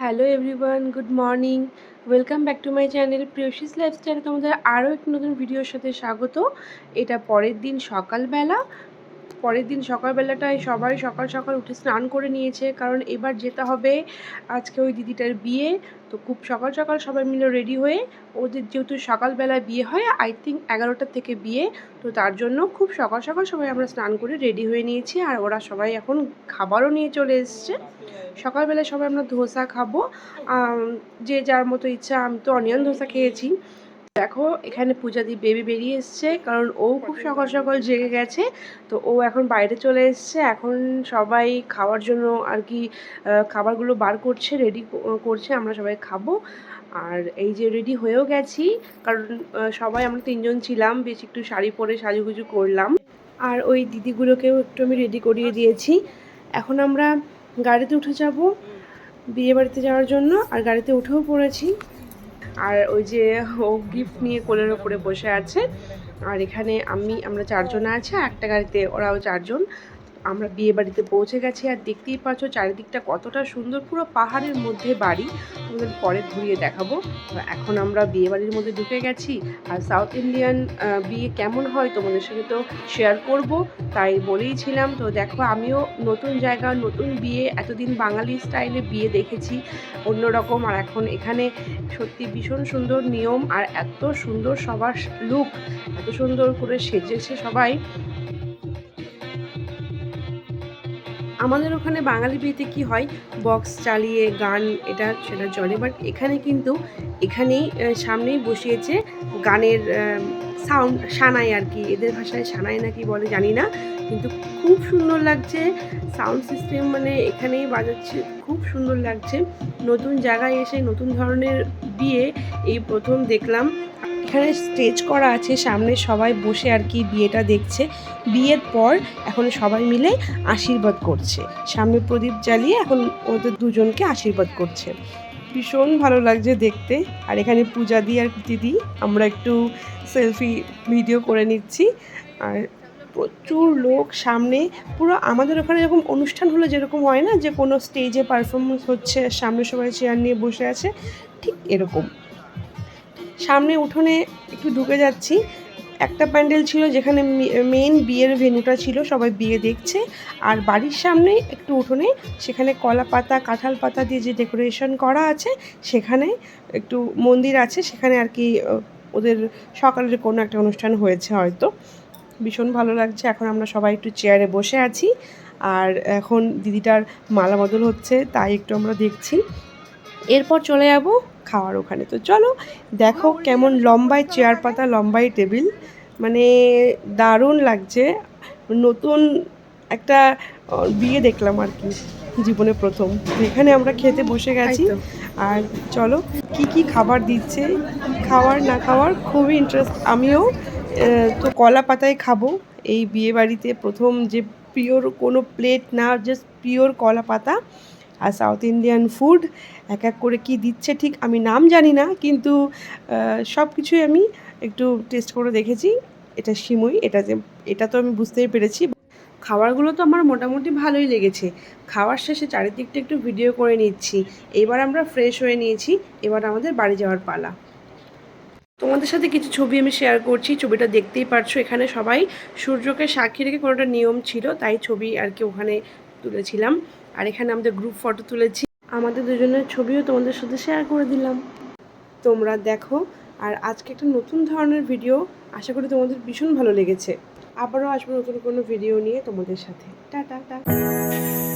Hello everyone good morning welcome back to my channel Priyasis লাইফস্টাইলে তোমাদের আরও একটি নতুন ভিডিওর সাথে স্বাগত। এটা পরের দিন সকালবেলা। পরের দিন সকালবেলাটায় সবাই সকাল সকাল উঠে স্নান করে নিয়েছে, কারণ এবার যেতে হবে আজকে ওই দিদিটার বিয়ে। তো খুব সকাল সকাল সবাই মিলে রেডি হয়ে ওদের যেহেতু সকালবেলায় বিয়ে হয়, আই থিঙ্ক এগারোটার থেকে বিয়ে। তো তার জন্য খুব সকাল সকাল সবাই আমরা স্নান করে রেডি হয়ে নিয়েছি আর ওরা সবাই এখন খাবারও নিয়ে চলে এসছে। সকালবেলায় সবাই আমরা ধোসা খাব। যে যার মতো ইচ্ছা, আমি তো অনিয়ন ধোসা খেয়েছি। দেখো এখানে পূজা দি বেবি বেরিয়ে এসছে কারণ ও খুব সকাল সকাল জেগে গেছে। তো ও এখন বাইরে চলে এসছে। এখন সবাই খাওয়ার জন্য আর কি খাবারগুলো বার করছে রেডি করছে আমরা সবাই খাব। আর এই যে রেডি হয়েও গেছি কারণ সবাই আমরা তিনজন ছিলাম বেশ একটু শাড়ি পরে সাজুগুজু করলাম। আর ওই দিদিগুলোকেও একটু আমি রেডি করিয়ে দিয়েছি। এখন আমরা গাড়িতে উঠে যাব বিয়ে বাড়িতে যাওয়ার জন্য আর গাড়িতে উঠেও পড়েছি। আর ওই যে ও গিফট নিয়ে কোলের ওপরে বসে আছে। আর এখানে আমি, আমরা চারজন আছে একটা গাড়িতে ওরাও চারজন। আমরা বিয়ে বাড়িতে পৌঁছে গেছি আর দেখতেই পাচ্ছ চারিদিকটা কতটা সুন্দর, পুরো পাহাড়ের মধ্যে বাড়ি। তোমাদের পরে ঘুরিয়ে দেখাবো। এখন আমরা বিয়ে বাড়ির মধ্যে ঢুকে গেছি আর সাউথ ইন্ডিয়ান বিয়ে কেমন হয় তোমাদের সাথে তো শেয়ার করব। তাই বলেইছিলাম তো দেখো আমিও নতুন জায়গা, নতুন বিয়ে, এতদিন বাঙালি স্টাইলে বিয়ে দেখেছি অন্যরকম। আর এখন এখানে সত্যি ভীষণ সুন্দর নিয়ম আর এত সুন্দর সবার লুক এত সুন্দর করে সেজেছে সবাই। আমাদের ওখানে বাঙালি বিয়েতে কি হয়? বক্স চালিয়ে গান, এটা সেটা চলে। বাট এখানে কিন্তু, এখানেই সামনেই বসিয়েছে গানের সাউন্ড সানাই আর কি। এদের ভাষায় সানাই নাকি বলে জানি না। কিন্তু খুব সুন্দর লাগছে। সাউন্ড সিস্টেম মানে এখানেই বাজাচ্ছে। খুব সুন্দর লাগছে। নতুন জায়গায় এসে নতুন ধরনের বিয়ে এই প্রথম দেখলাম। এখানে স্টেজ করা আছে, সামনে সবাই বসে আর কি বিয়েটা দেখছে। বিয়ের পর এখন সবাই মিলে আশীর্বাদ করছে। সামনে প্রদীপ জ্বালিয়ে এখন ওদের দুজনকে আশীর্বাদ করছে। ভীষণ ভালো লাগছে দেখতে। আর এখানে পূজা দি আর দিদি, আমরা একটু সেলফি ভিডিও করে নিচ্ছি। আর প্রচুর লোক সামনে। পুরো আমাদের ওখানে এরকম অনুষ্ঠান হলে যেরকম হয় না, যে কোনো স্টেজে পারফরমেন্স হচ্ছে, সামনে সবাই চেয়ার নিয়ে বসে আছে, ঠিক এরকম। সামনে উঠোনে একটু ঢুকে যাচ্ছি। একটা প্যান্ডেল ছিল যেখানে মেন বিয়ের ভেন্যুটা ছিল, সবাই বিয়ে দেখছে। আর বাড়ির সামনে একটু উঠোনে সেখানে কলা পাতা, কাঁঠাল পাতা দিয়ে যে ডেকোরেশন করা আছে, সেখানে একটু মন্দির আছে, সেখানে আর কি ওদের সকালের কোনো একটা অনুষ্ঠান হয়েছে হয়তো। ভীষণ ভালো লাগছে। এখন আমরা সবাই একটু চেয়ারে বসে আছি। আর এখন দিদিটার মালা বদল হচ্ছে, তাই একটু আমরা দেখছি। এরপর চলে যাব খাওয়ার ওখানে। তো চলো দেখো কেমন লম্বায় চেয়ার পাতা লম্বায় টেবিল। মানে দারুণ লাগছে। নতুন একটা বিয়ে দেখলাম আর কি জীবনে প্রথম। এখানে আমরা খেতে বসে গেছি। আর চলো কি কি খাবার দিচ্ছে খাওয়ার না খাওয়ার খুবই ইন্টারেস্ট আমিও। তো কলা পাতায় খাব। এই বিয়ে বাড়িতে প্রথম যে পিওর কোনো প্লেট না জাস্ট পিওর কলা পাতা। আর সাউথ ইন্ডিয়ান ফুড এক এক করে কি দিচ্ছে ঠিক আমি নাম জানি না, কিন্তু সব কিছুই আমি একটু টেস্ট করে দেখেছি। এটা সিমুই, এটা যে, এটা তো আমি বুঝতেই পেরেছি। খাবারগুলো তো আমার মোটামুটি ভালোই লেগেছে। খাওয়ার শেষে চারিদিকটা একটু ভিডিও করে নিচ্ছি। এবার আমরা ফ্রেশ হয়ে নিয়েছি, এবার আমাদের বাড়ি যাওয়ার পালা। তোমাদের সাথে কিছু ছবি আমি শেয়ার করছি, ছবিটা দেখতেই পারছ। এখানে সবাই সূর্যকে সাক্ষী রেখে কোনোটা নিয়ম ছিল, তাই ছবি আর কি ওখানে তুলেছিলাম। আর এখানে আমাদের গ্রুপ ফটো তুলেছি। আমাদের দুজনের ছবিও তোমাদের সাথে শেয়ার করে দিলাম। তোমরা দেখো, আর আজকে একটা নতুন ধরনের ভিডিও আশা করি তোমাদের ভীষণ ভালো লেগেছে। আবারও আসব নতুন কোনো ভিডিও নিয়ে তোমাদের সাথে। Tata tata.